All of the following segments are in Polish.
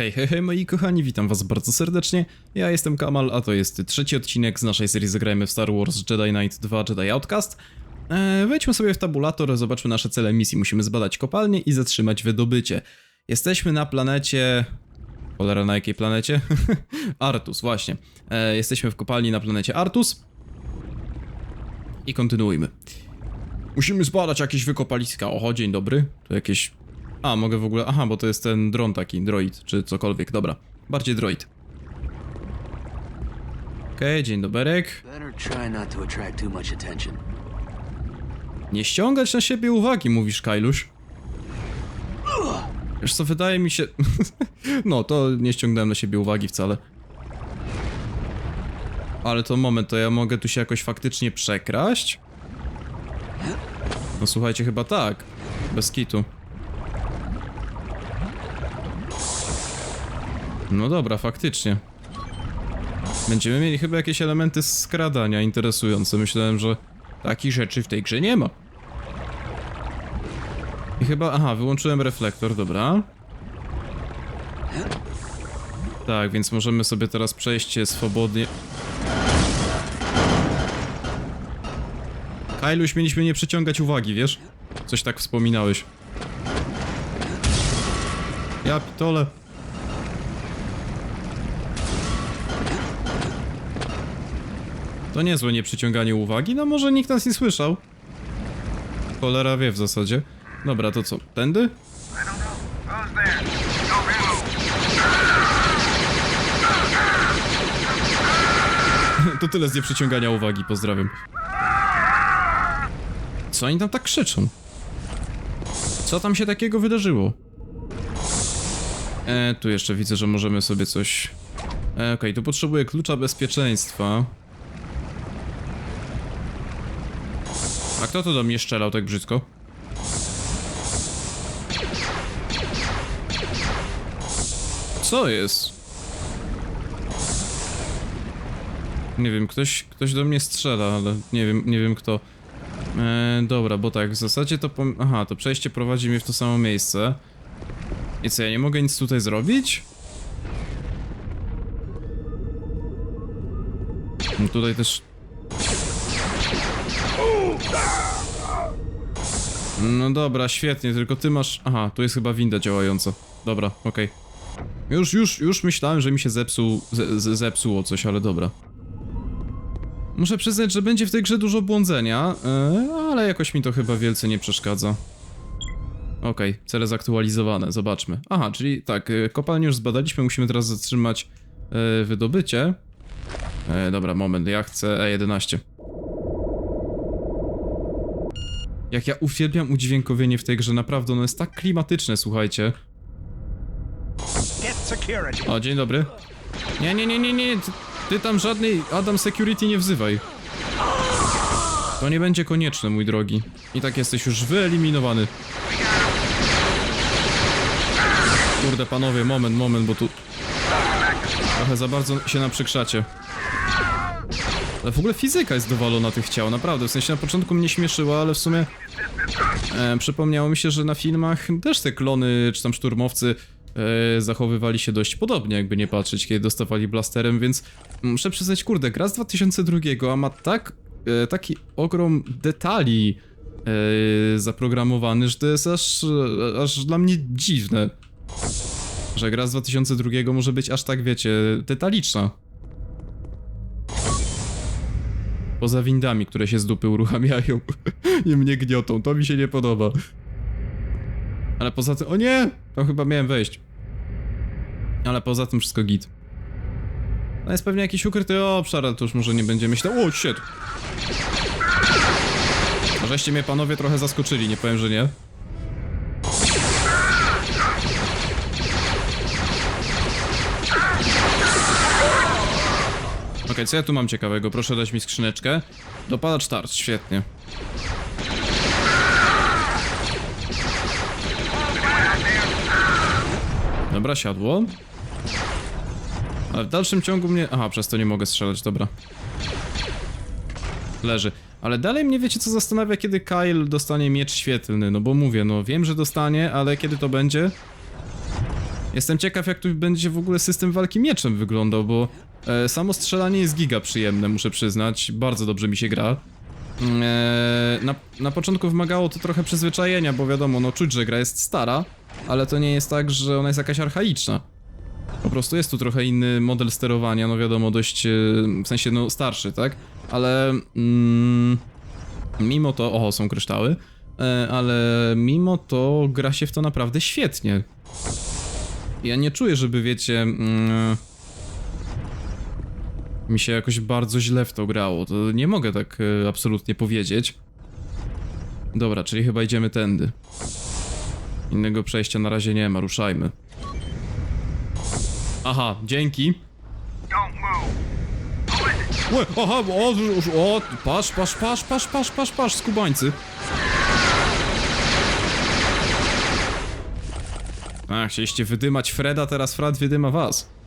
Hej, hej, hej moi kochani, witam was bardzo serdecznie. Ja jestem Kamal, a to jest trzeci odcinek z naszej serii Zagrajmy w Star Wars Jedi Knight 2 Jedi Outcast. Eee, wejdźmy sobie w tabulator, zobaczmy nasze cele misji. Musimy zbadać kopalnię i zatrzymać wydobycie. Jesteśmy na planecie... Cholera, na jakiej planecie? Artus, właśnie. Eee, jesteśmy w kopalni na planecie Artus. I kontynuujmy. Musimy zbadać jakieś wykopaliska. Oho, dzień dobry. To jakieś a, mogę w ogóle. Aha, bo to jest ten dron taki, droid, czy cokolwiek. Dobra, bardziej droid. Okej, dzień doberek. Nie ściągać na siebie uwagi, mówisz, Kailuś. Wiesz co, wydaje mi się... no, to nie ściągnąłem na siebie uwagi wcale. Ale to moment, to ja mogę tu się jakoś faktycznie przekraść? No słuchajcie, chyba tak. Bez kitu. No dobra, faktycznie. Będziemy mieli chyba jakieś elementy skradania interesujące. Myślałem, że takich rzeczy w tej grze nie ma. I chyba... Aha, wyłączyłem reflektor, dobra. Tak, więc możemy sobie teraz przejść swobodnie. Kailuś, mieliśmy nie przyciągać uwagi, wiesz? Coś tak wspominałeś. Ja pitole. To niezłe nieprzyciąganie uwagi, no może nikt nas nie słyszał. Cholera wie w zasadzie. Dobra, to co, tędy? To tyle z nieprzyciągania uwagi, pozdrawiam. Co oni tam tak krzyczą? Co tam się takiego wydarzyło? E, tu jeszcze widzę, że możemy sobie coś... E, okej, tu potrzebuję klucza bezpieczeństwa. Kto to do mnie strzelał tak brzydko? Co jest? Nie wiem, ktoś, ktoś do mnie strzela, ale nie wiem, nie wiem kto. E, dobra, bo tak, w zasadzie to Aha, to przejście prowadzi mnie w to samo miejsce. I co, ja nie mogę nic tutaj zrobić? No tutaj też... No dobra, świetnie, tylko ty masz... Aha, tu jest chyba winda działająca. Dobra, okej. Już, już, już myślałem, że mi się zepsuł, ze, ze, zepsuło coś, ale dobra. Muszę przyznać, że będzie w tej grze dużo błądzenia, yy, ale jakoś mi to chyba wielce nie przeszkadza. Okej, cele zaktualizowane, zobaczmy. Aha, czyli tak, yy, kopalnię już zbadaliśmy, musimy teraz zatrzymać yy, wydobycie. Yy, dobra, moment, ja chcę E11. Jak ja uwielbiam udźwiękowienie w tej grze, naprawdę, ono jest tak klimatyczne, słuchajcie. O, dzień dobry. Nie, nie, nie, nie, nie, ty, ty tam żadnej Adam Security nie wzywaj. To nie będzie konieczne, mój drogi. I tak jesteś już wyeliminowany. Kurde, panowie, moment, moment, bo tu... Trochę za bardzo się naprzykrzacie. Ale w ogóle fizyka jest dowalona tych ciał, naprawdę. W sensie na początku mnie śmieszyła, ale w sumie... E, przypomniało mi się, że na filmach też te klony, czy tam szturmowcy e, zachowywali się dość podobnie, jakby nie patrzeć, kiedy dostawali blasterem, więc muszę przyznać, kurde, gra z 2002, a ma tak, e, taki ogrom detali e, zaprogramowany, że to jest aż, aż dla mnie dziwne, że gra z 2002 może być aż tak, wiecie, detaliczna. Poza windami, które się z dupy uruchamiają i mnie gniotą, to mi się nie podoba. Ale poza tym, o nie! Tam chyba miałem wejść. Ale poza tym wszystko git. No jest pewnie jakiś ukryty obszar, ale to już może nie będzie myślał. O, shit! Żeście mnie panowie trochę zaskoczyli, nie powiem, że nie. Okej, co ja tu mam ciekawego? Proszę dać mi skrzyneczkę. Dopalacz tarcz, świetnie. Dobra, siadło. Ale w dalszym ciągu mnie... Aha, przez to nie mogę strzelać, dobra. Leży. Ale dalej mnie wiecie co zastanawia, kiedy Kyle dostanie miecz świetlny, no bo mówię, no wiem, że dostanie, ale kiedy to będzie? Jestem ciekaw, jak tu będzie w ogóle system walki mieczem wyglądał, bo samo strzelanie jest giga przyjemne, muszę przyznać. Bardzo dobrze mi się gra. Mm, E, na, na początku wymagało to trochę przyzwyczajenia, bo wiadomo, no czuć, że gra jest stara, ale to nie jest tak, że ona jest jakaś archaiczna. Po prostu jest tu trochę inny model sterowania, no wiadomo, dość, e, w sensie, no starszy, tak? Ale mm, mimo to, oho, są kryształy, e, ale mimo to gra się w to naprawdę świetnie. Ja nie czuję, żeby wiecie. Mm, mi się jakoś bardzo źle w to grało. To nie mogę tak e, absolutnie powiedzieć. Dobra, czyli chyba idziemy tędy. Innego przejścia na razie nie ma, ruszajmy. Aha, dzięki. Łe, aha, o, o, o, patrz, patrz, patrz, patrz, patrz, patrz, patrz, skubańcy. A, chcieliście wydymać Freda, teraz Fred wydyma was.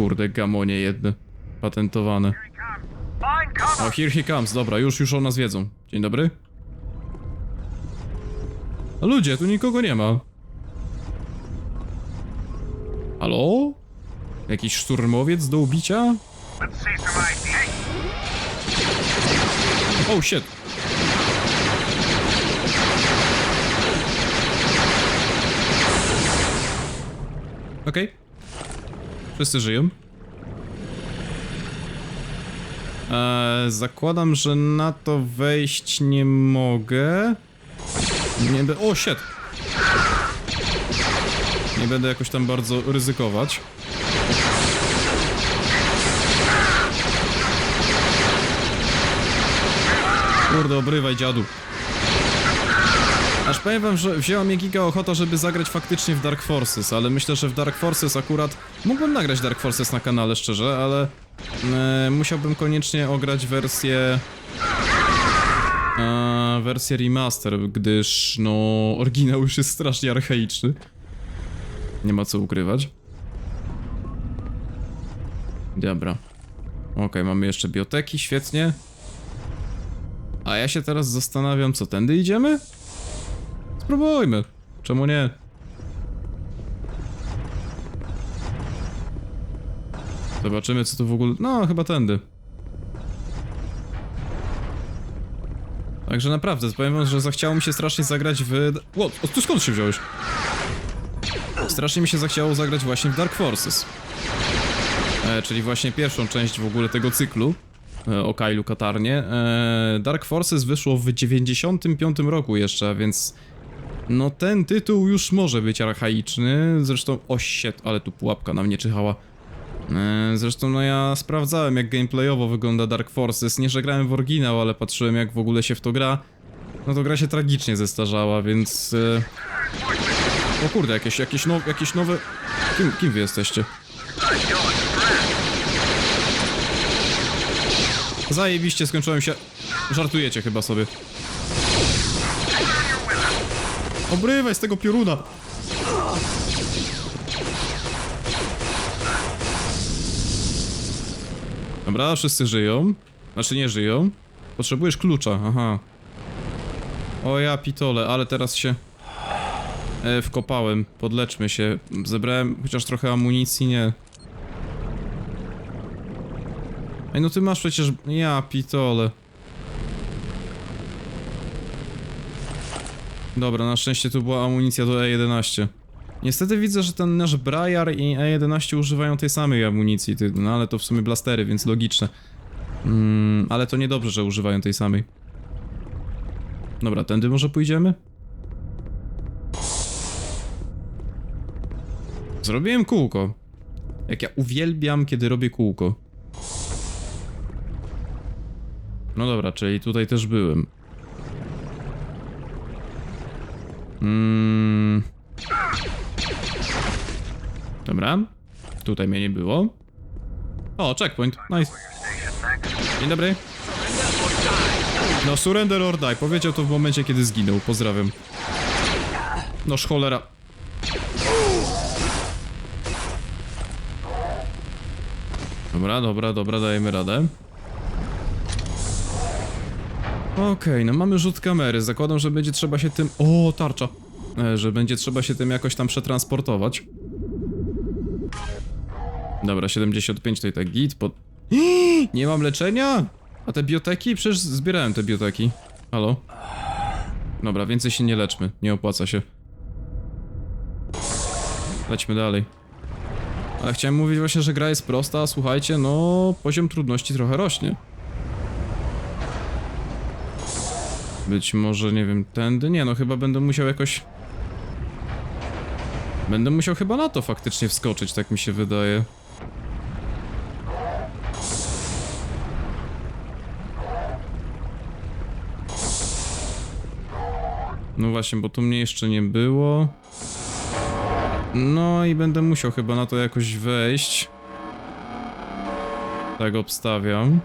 Kurde, gamonie jedne. Patentowane. O, here he comes, dobra, już, już o nas wiedzą. Dzień dobry. Ludzie, tu nikogo nie ma. Halo? Jakiś szturmowiec do ubicia? Oh shit. Okej. Wszyscy żyją. Eee, zakładam, że na to wejść nie mogę. Nie będę. O shit! Nie będę jakoś tam bardzo ryzykować. Kurde, obrywaj dziadu. Aż powiem wam, że wzięła mnie giga ochota, żeby zagrać faktycznie w Dark Forces, ale myślę, że w Dark Forces akurat... Mógłbym nagrać Dark Forces na kanale, szczerze, ale... E, musiałbym koniecznie ograć wersję... E, wersję remaster, gdyż no... Oryginał już jest strasznie archaiczny. Nie ma co ukrywać. Dobra. Okej, mamy jeszcze bioteki, świetnie. A ja się teraz zastanawiam, co tędy idziemy? Spróbujmy. Czemu nie? Zobaczymy, co tu w ogóle... No, chyba tędy. Także naprawdę, powiem wam, że zachciało mi się strasznie zagrać w... Ło, tu skąd się wziąłeś? Strasznie mi się zachciało zagrać właśnie w Dark Forces. E, czyli właśnie pierwszą część w ogóle tego cyklu e, o Kailu Katarnie. E, Dark Forces wyszło w 95 roku jeszcze, więc no ten tytuł już może być archaiczny. Zresztą, o ale tu pułapka na mnie czyhała. E, Zresztą no ja sprawdzałem jak gameplayowo wygląda Dark Forces. Nie, że grałem w oryginał, ale patrzyłem jak w ogóle się w to gra. No to gra się tragicznie zestarzała, więc... E... O kurde, jakieś, jakieś, now, jakieś nowe... Kim, kim wy jesteście? Zajebiście, skończyłem się... Żartujecie chyba sobie. Obrywaj z tego pioruna! Dobra, wszyscy żyją. Znaczy nie żyją. Potrzebujesz klucza, aha. O ja pitole, ale teraz się... E, wkopałem, podleczmy się. Zebrałem chociaż trochę amunicji, nie. Ej, no ty masz przecież... Ja pitole. Dobra, na szczęście tu była amunicja do E11. Niestety widzę, że ten nasz Briar i E11 używają tej samej amunicji, no ale to w sumie blastery, więc logiczne. Mm, ale to niedobrze, że używają tej samej. Dobra, tędy może pójdziemy? Zrobiłem kółko. Jak ja uwielbiam, kiedy robię kółko. No dobra, czyli tutaj też byłem. Mm. Dobra. Tutaj mnie nie było. O, checkpoint. Nice. Dzień dobry. No, surrender or die. Powiedział to w momencie, kiedy zginął. Pozdrawiam. No, cholera. Dobra, dobra, dobra, dajemy radę. Okej, no mamy rzut kamery. Zakładam, że będzie trzeba się tym... O, tarcza. e, że będzie trzeba się tym jakoś tam przetransportować. Dobra, 75 to i tak git, pod... Nie mam leczenia? A te bioteki? Przecież zbierałem te bioteki. Halo? Dobra, więcej się nie leczmy, nie opłaca się. Lećmy dalej. Ale chciałem mówić właśnie, że gra jest prosta, słuchajcie, no poziom trudności trochę rośnie. Być może, nie wiem, tędy? Nie, no chyba będę musiał jakoś... Będę musiał chyba na to faktycznie wskoczyć, tak mi się wydaje. No właśnie, bo tu mnie jeszcze nie było. No i będę musiał chyba na to jakoś wejść. Tak obstawiam.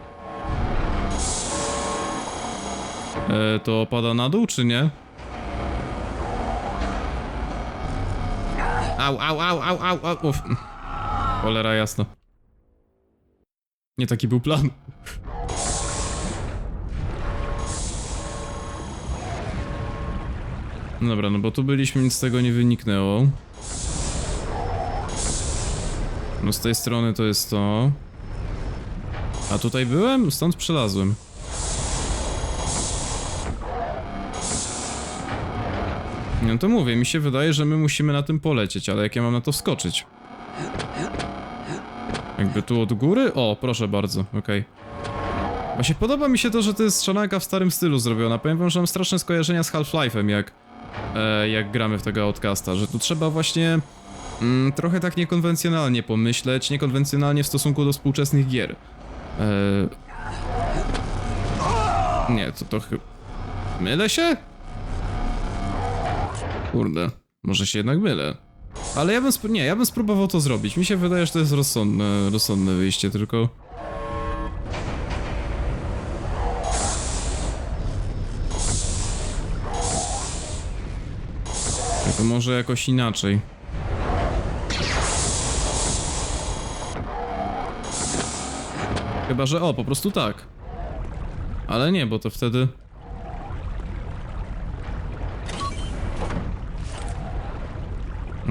E, to opada na dół, czy nie? Au, au, au, au, au, au. Uf. Cholera jasna. Nie taki był plan. No dobra, no bo tu byliśmy, nic z tego nie wyniknęło. No z tej strony to jest to. A tutaj byłem? Stąd przelazłem. No to mówię, mi się wydaje, że my musimy na tym polecieć, ale jak ja mam na to wskoczyć? Jakby tu od góry? O, proszę bardzo, okej. Właśnie podoba mi się to, że to jest strzelanka w starym stylu zrobiona. Powiem wam, że mam straszne skojarzenia z Half-Life'em, jak, e, jak gramy w tego Outcasta, że tu trzeba właśnie mm, trochę tak niekonwencjonalnie pomyśleć, niekonwencjonalnie w stosunku do współczesnych gier. E... Nie, to to chyba... Mylę się? Kurde, może się jednak mylę. Ale ja bym nie, ja bym spróbował to zrobić. Mi się wydaje, że to jest rozsądne, rozsądne wyjście. Tylko może jakoś inaczej. Chyba, że o, po prostu tak. Ale nie, bo to wtedy...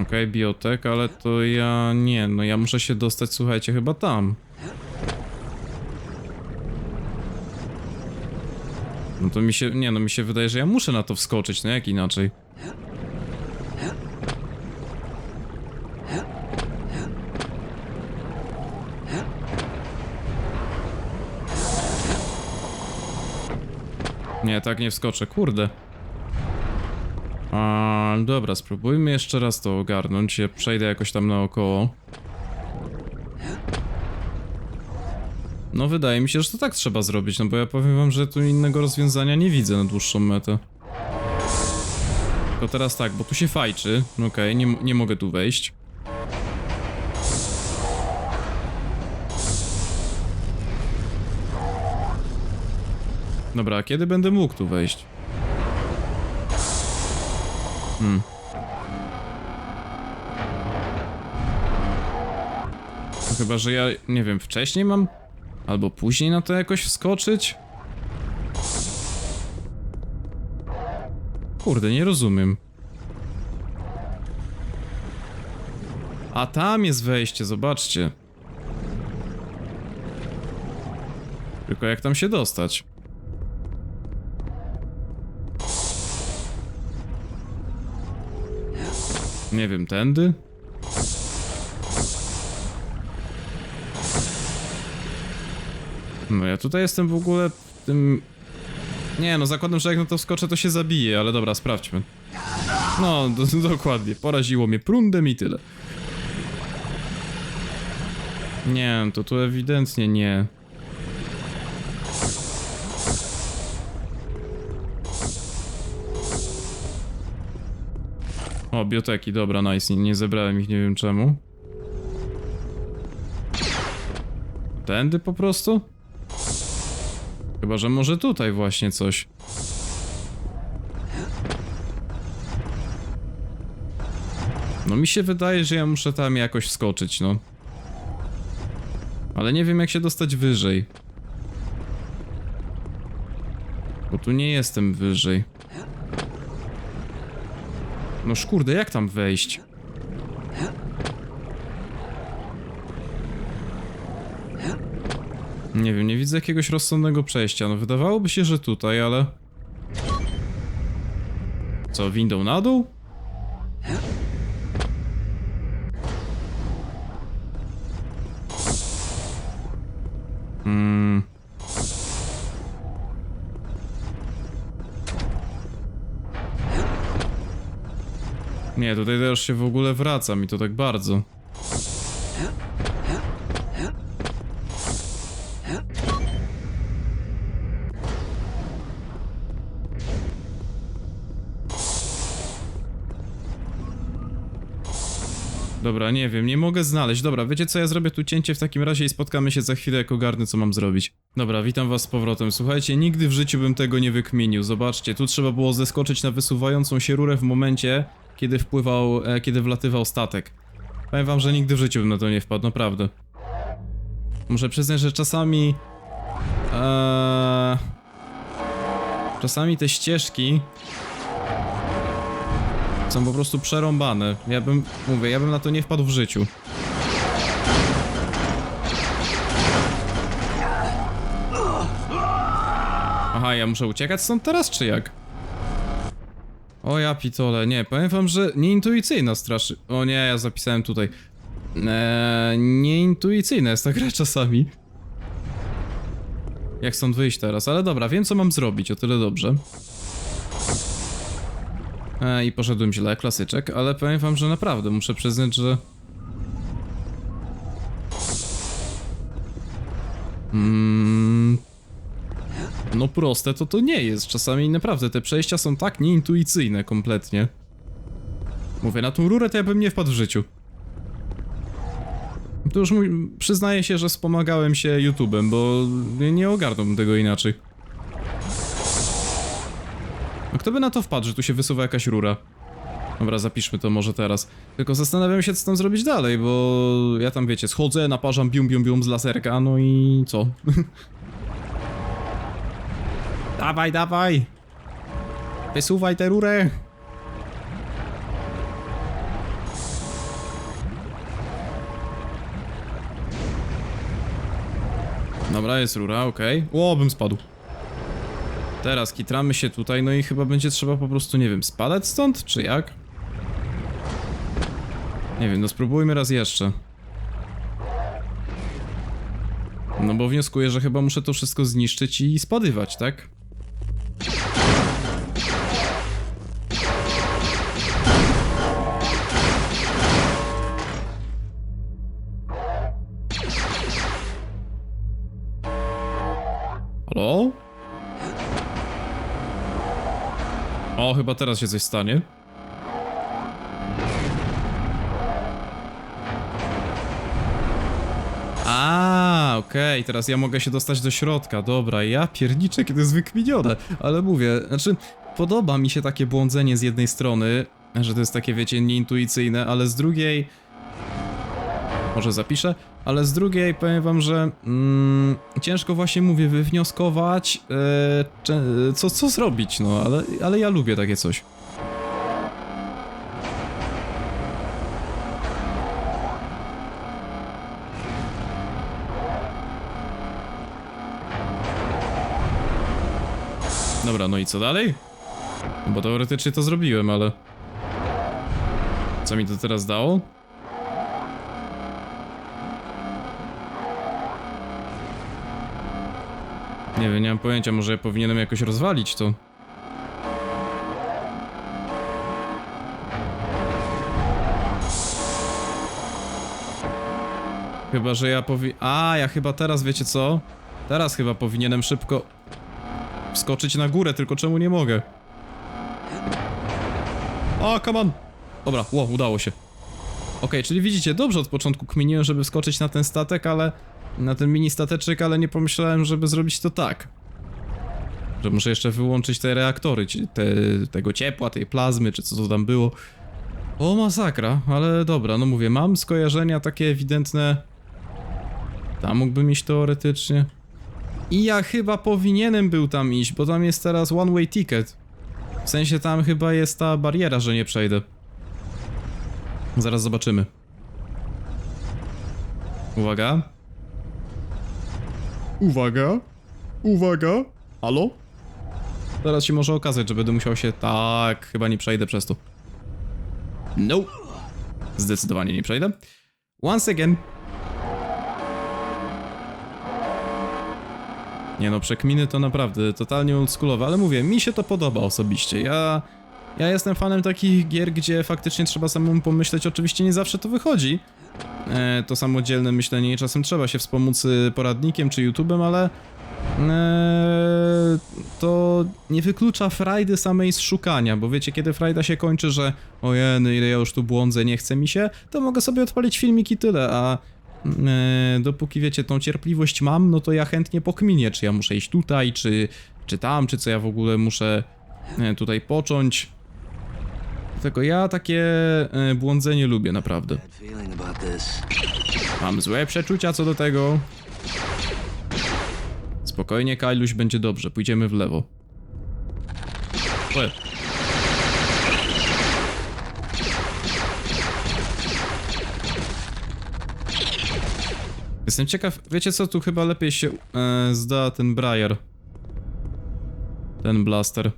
Okej, biotek, ale to ja nie, no ja muszę się dostać, słuchajcie, chyba tam. No to mi się, nie no mi się wydaje, że ja muszę na to wskoczyć, no jak inaczej. Nie, tak nie wskoczę, kurde. A, dobra, spróbujmy jeszcze raz to ogarnąć. Ja przejdę jakoś tam naokoło. No, wydaje mi się, że to tak trzeba zrobić, no bo ja powiem wam, że tu innego rozwiązania nie widzę na dłuższą metę. Tylko teraz tak, bo tu się fajczy. Okej, nie, nie mogę tu wejść. Dobra, kiedy będę mógł tu wejść? Hmm. No chyba, że ja, nie wiem, wcześniej mam? Albo później na to jakoś wskoczyć? Kurde, nie rozumiem. A tam jest wejście, zobaczcie. Tylko jak tam się dostać? Nie wiem, tędy? No ja tutaj jestem w ogóle w tym... Nie no, zakładam, że jak na to wskoczę, to się zabije, ale dobra, sprawdźmy. No, do, dokładnie, poraziło mnie prundem i tyle. Nie, to tu ewidentnie nie. O, bioteki, dobra, nice, nie, nie zebrałem ich, nie wiem czemu. Tędy po prostu? Chyba, że może tutaj właśnie coś. No mi się wydaje, że ja muszę tam jakoś wskoczyć, no. Ale nie wiem jak się dostać wyżej. Bo tu nie jestem wyżej. No szkurde, jak tam wejść? Nie wiem, nie widzę jakiegoś rozsądnego przejścia. No wydawałoby się, że tutaj, ale... Co, windą na dół? Tutaj też się w ogóle wraca mi to tak bardzo. Dobra, nie wiem, nie mogę znaleźć. Dobra, wiecie co, ja zrobię tu cięcie w takim razie i spotkamy się za chwilę, jak ogarnę, co mam zrobić. Dobra, witam was z powrotem. Słuchajcie, nigdy w życiu bym tego nie wykminił. Zobaczcie, tu trzeba było zeskoczyć na wysuwającą się rurę w momencie, kiedy wpływał, e, kiedy wlatywał statek. Powiem wam, że nigdy w życiu bym na to nie wpadł, naprawdę. Muszę przyznać, że czasami... Eee, czasami te ścieżki są po prostu przerąbane. Ja bym, mówię, ja bym na to nie wpadł w życiu. Aha, ja muszę uciekać stąd teraz, czy jak? O ja pitole, nie, powiem wam, że nieintuicyjna straszy. O nie, ja zapisałem tutaj. Eee, nieintuicyjna jest ta gra czasami. Jak stąd wyjść teraz? Ale dobra, wiem co mam zrobić, o tyle dobrze. E, I poszedłem źle, klasyczek, ale powiem wam, że naprawdę muszę przyznać, że... Mm, no proste to to nie jest. Czasami naprawdę te przejścia są tak nieintuicyjne kompletnie. Mówię, na tą rurę to ja bym nie wpadł w życiu. To już mój, przyznaję się, że wspomagałem się YouTube'em, bo nie- ogarnąłbym tego inaczej. No kto by na to wpadł, że tu się wysuwa jakaś rura? Dobra, zapiszmy to może teraz. Tylko zastanawiam się, co tam zrobić dalej, bo ja tam, wiecie, schodzę, naparzam bium bium bium z laserka, no i co? dawaj, dawaj! Wysuwaj tę rurę! Dobra, jest rura, okej. O, bym spadł. Teraz kitramy się tutaj, no i chyba będzie trzeba po prostu, nie wiem, spadać stąd, czy jak? Nie wiem, no spróbujmy raz jeszcze. No bo wnioskuję, że chyba muszę to wszystko zniszczyć i spadywać, tak? O, chyba teraz się coś stanie. A, okej, teraz ja mogę się dostać do środka, dobra, ja pierniczę, kiedy jest wykminione, ale mówię, znaczy, podoba mi się takie błądzenie z jednej strony, że to jest takie, wiecie, nieintuicyjne, ale z drugiej, może zapiszę, ale z drugiej powiem wam, że mm, ciężko właśnie mówię wywnioskować, e, co, co zrobić, no, ale, ale ja lubię takie coś. Dobra, no i co dalej? Bo teoretycznie to zrobiłem, ale... Co mi to teraz dało? Nie wiem, nie mam pojęcia, może powinienem jakoś rozwalić to. Chyba, że ja powi... A, ja chyba teraz, wiecie co? Teraz chyba powinienem szybko wskoczyć na górę, tylko czemu nie mogę? O, come on! Dobra, ło, udało się. Okej, czyli widzicie, dobrze od początku kminiłem, żeby wskoczyć na ten statek, ale... Na ten mini stateczek, ale nie pomyślałem, żeby zrobić to tak. Że muszę jeszcze wyłączyć te reaktory, te, tego ciepła, tej plazmy, czy co to tam było. O, masakra, ale dobra, no mówię, mam skojarzenia takie ewidentne. Tam mógłbym iść teoretycznie. I ja chyba powinienem był tam iść, bo tam jest teraz one way ticket. W sensie tam chyba jest ta bariera, że nie przejdę. Zaraz zobaczymy. Uwaga. Uwaga. Uwaga. Halo? Zaraz się może okazać, że będę musiał się... Tak, chyba nie przejdę przez to. No. Zdecydowanie nie przejdę. Once again. Nie no, przekminy to naprawdę totalnie oldschoolowe, ale mówię, mi się to podoba osobiście. Ja, ja jestem fanem takich gier, gdzie faktycznie trzeba samemu pomyśleć, oczywiście nie zawsze to wychodzi. E, to samodzielne myślenie i czasem trzeba się wspomóc y, poradnikiem czy YouTube'em, ale e, to nie wyklucza frajdy samej z szukania, bo wiecie, kiedy frajda się kończy, że ojej, ile ja już tu błądzę, nie chce mi się, to mogę sobie odpalić filmik i tyle, a e, dopóki wiecie, tą cierpliwość mam, no to ja chętnie pokminię, czy ja muszę iść tutaj, czy, czy tam, czy co ja w ogóle muszę e, tutaj począć. Tylko ja takie e, błądzenie lubię naprawdę. Mam złe przeczucia co do tego. Spokojnie, Kailuś, będzie dobrze. Pójdziemy w lewo. Łe. Jestem ciekaw, wiecie co, tu chyba lepiej się e, zda ten Briar. Ten blaster.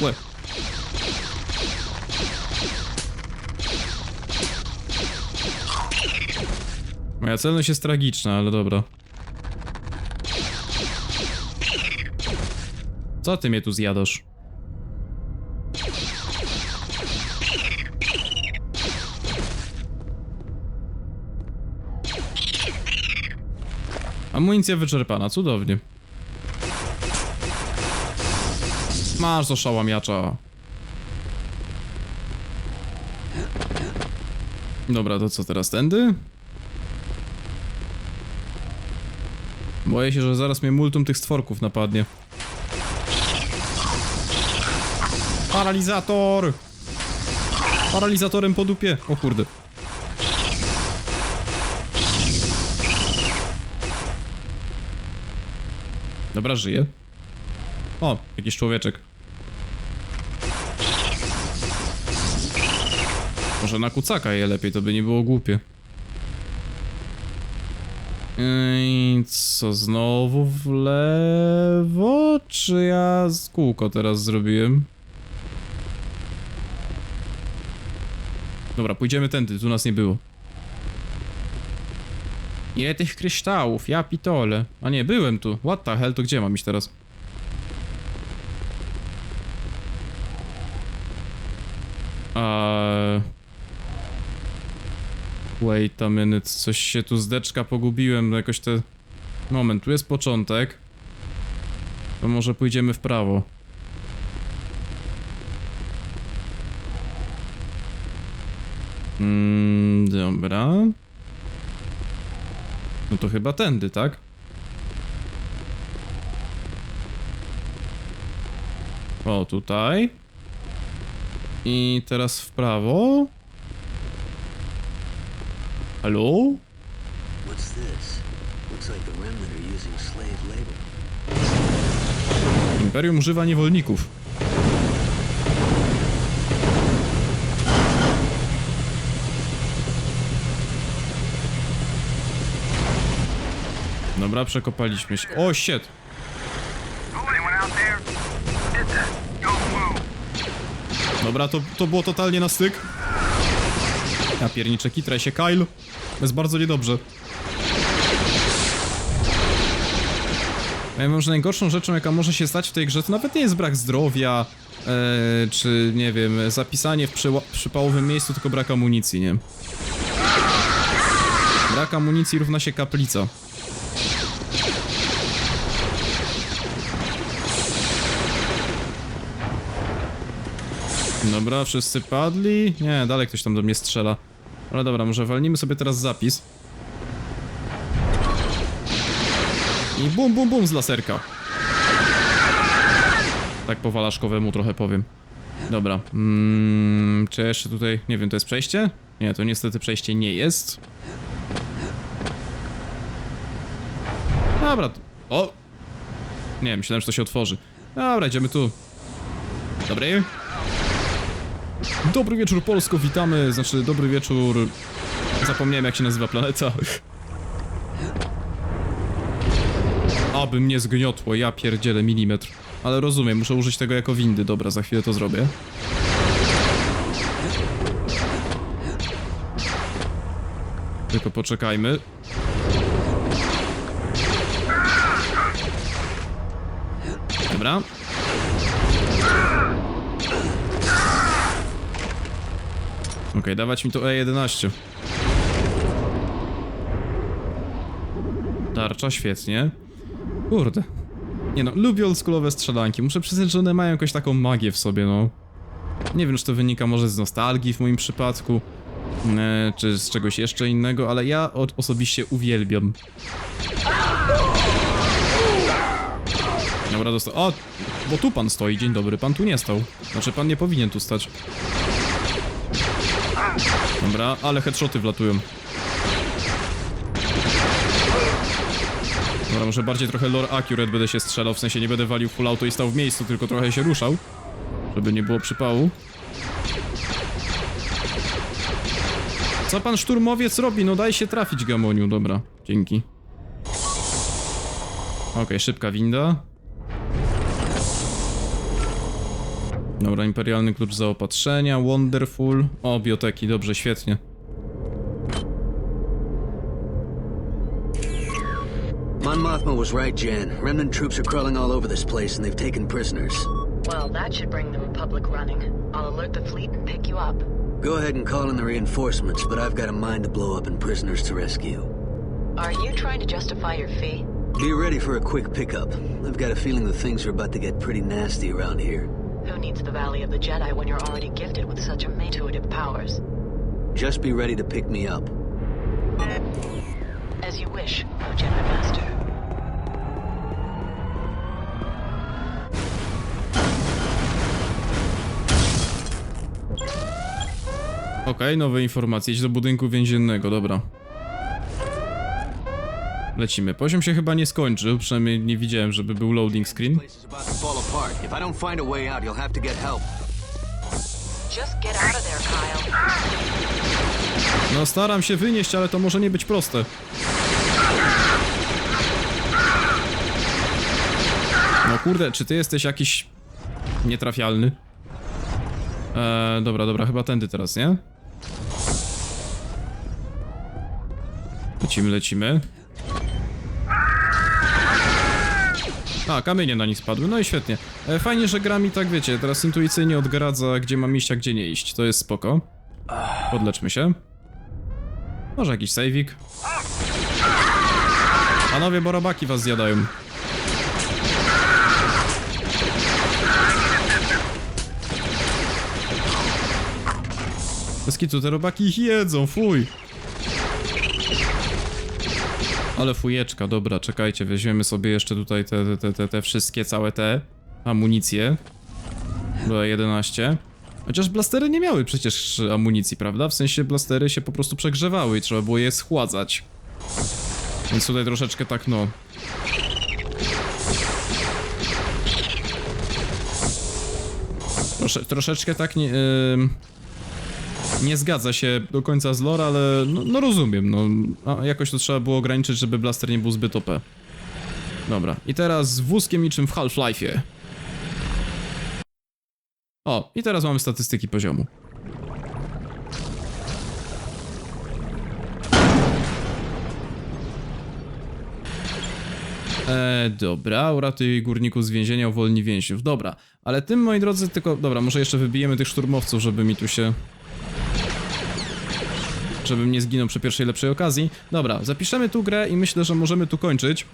Łe. Moja celność jest tragiczna, ale dobra. Co ty mnie tu zjadasz? Amunicja wyczerpana, cudownie. Masz do szałamiacza. Dobra, to co teraz tędy? Boję się, że zaraz mnie multum tych stworków napadnie. Paralizator! Paralizatorem po dupie. O kurde. Dobra, żyje. O, jakiś człowieczek. Może na kucaka je lepiej, to by nie było głupie. I co, znowu w lewo? Czy ja z kółko teraz zrobiłem? Dobra, pójdziemy tędy, tu nas nie było. Ile tych kryształów, ja pitole. A nie, byłem tu. What the hell, to gdzie mam iść teraz? Eee... Wait a minute, coś się tu z deczka pogubiłem, no jakoś te... Moment, tu jest początek. To może pójdziemy w prawo. Mm, dobra. No to chyba tędy, tak? O, tutaj. I teraz w prawo. Halo? What's this? Looks like the remnant are using slave labor. Imperium używa niewolników. Dobra, przekopaliśmy się. O, shit! Dobra, to, to było totalnie na styk. Ja pierniczę, kitraj się, Kyle. Jest bardzo niedobrze. Ja wiem, że najgorszą rzeczą, jaka może się stać w tej grze, to nawet nie jest brak zdrowia, e, czy nie wiem, zapisanie w przypałowym miejscu, tylko brak amunicji, nie? Brak amunicji równa się kaplica. Dobra, wszyscy padli? Nie, dalej ktoś tam do mnie strzela. Ale dobra, może walnimy sobie teraz zapis. I bum, bum, bum z laserka. Tak po walaszkowemu trochę powiem. Dobra. Mm, czy jeszcze tutaj... Nie wiem, to jest przejście? Nie, to niestety przejście nie jest. Dobra. O! Nie, myślałem, że to się otworzy. Dobra, idziemy tu. Dobry. Dobry wieczór Polsko, witamy, znaczy dobry wieczór... Zapomniałem jak się nazywa planeta. Aby mnie zgniotło, ja pierdzielę milimetr. Ale rozumiem, muszę użyć tego jako windy, dobra, za chwilę to zrobię. Tylko poczekajmy. Dobra. Okej, dawać mi to E11. Tarcza, świetnie. Kurde. Nie no, lubię oldschoolowe strzelanki. Muszę przyznać, że one mają jakąś taką magię w sobie, no. Nie wiem, czy to wynika może z nostalgii w moim przypadku, e, czy z czegoś jeszcze innego, ale ja osobiście uwielbiam. Dobra, dostał. O, bo tu pan stoi, dzień dobry, pan tu nie stał. Znaczy, pan nie powinien tu stać. Dobra, ale headshoty wlatują. Dobra, może bardziej trochę lore accurate będę się strzelał, w sensie nie będę walił full auto i stał w miejscu, tylko trochę się ruszał. Żeby nie było przypału. Co pan szturmowiec robi? No daj się trafić, Gamoniu. Dobra, dzięki. Okej, szybka winda. Dobra, imperialny klucz zaopatrzenia, wonderful. O, bioteki, dobrze, świetnie. Mon Mothma was right, Jan. Remnant troops are crawling all over this place and they've taken prisoners. Well, that should bring the Republic running. I'll alert the fleet and pick you up. Go ahead and call in the reinforcements, but I've got a mine to blow up and prisoners to rescue. Are you trying to justify your fee? Be ready for a quick pickup. I've got a feeling that things are about to get pretty nasty around here. Who needs the Valley of the Jedi when you're already gifted with such intuitive powers? Just be ready to pick me up. As you wish, O Jedi Master. Okej, nowe informacje. Idź do budynku więziennego, dobra. Lecimy. Poziom się chyba nie skończył, przynajmniej nie widziałem, żeby był loading screen. No staram się wynieść, ale to może nie być proste. No kurde, czy ty jesteś jakiś nietrafialny? Eee, dobra, dobra, chyba tędy teraz, nie? Lecimy, lecimy. A, kamienie na nich spadły, no i świetnie. E, fajnie, że gra mi tak, wiecie, teraz intuicyjnie odgradza, gdzie mam iść, a gdzie nie iść. To jest spoko. Podleczmy się. Może jakiś sejwik? Panowie, bo robaki was zjadają. Bez kitu, te robaki ich jedzą, fuj. Ale fujeczka, dobra, czekajcie, weźmiemy sobie jeszcze tutaj te, te, te, te wszystkie, całe te amunicje. Do 11. Chociaż blastery nie miały przecież amunicji, prawda? W sensie blastery się po prostu przegrzewały i trzeba było je schładzać. Więc tutaj troszeczkę tak no. Trosze, troszeczkę tak nie. ym, nie zgadza się do końca z lore, ale no, no rozumiem, no. A jakoś to trzeba było ograniczyć, żeby blaster nie był zbyt OP. Dobra, i teraz z wózkiem niczym w Half-Life'ie. O, i teraz mamy statystyki poziomu. E, dobra, uratuj górników z więzienia, uwolni więźniów. Dobra, ale tym, moi drodzy, tylko... Dobra, może jeszcze wybijemy tych szturmowców, żeby mi tu się... Żebym nie zginął przy pierwszej lepszej okazji. Dobra, zapiszemy tu grę i myślę, że możemy tu kończyć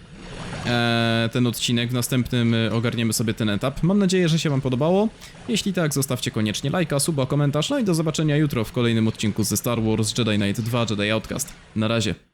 e, ten odcinek. W następnym e, ogarniemy sobie ten etap. Mam nadzieję, że się wam podobało. Jeśli tak, zostawcie koniecznie lajka, suba, komentarz. No i do zobaczenia jutro w kolejnym odcinku ze Star Wars Jedi Knight 2 Jedi Outcast. Na razie.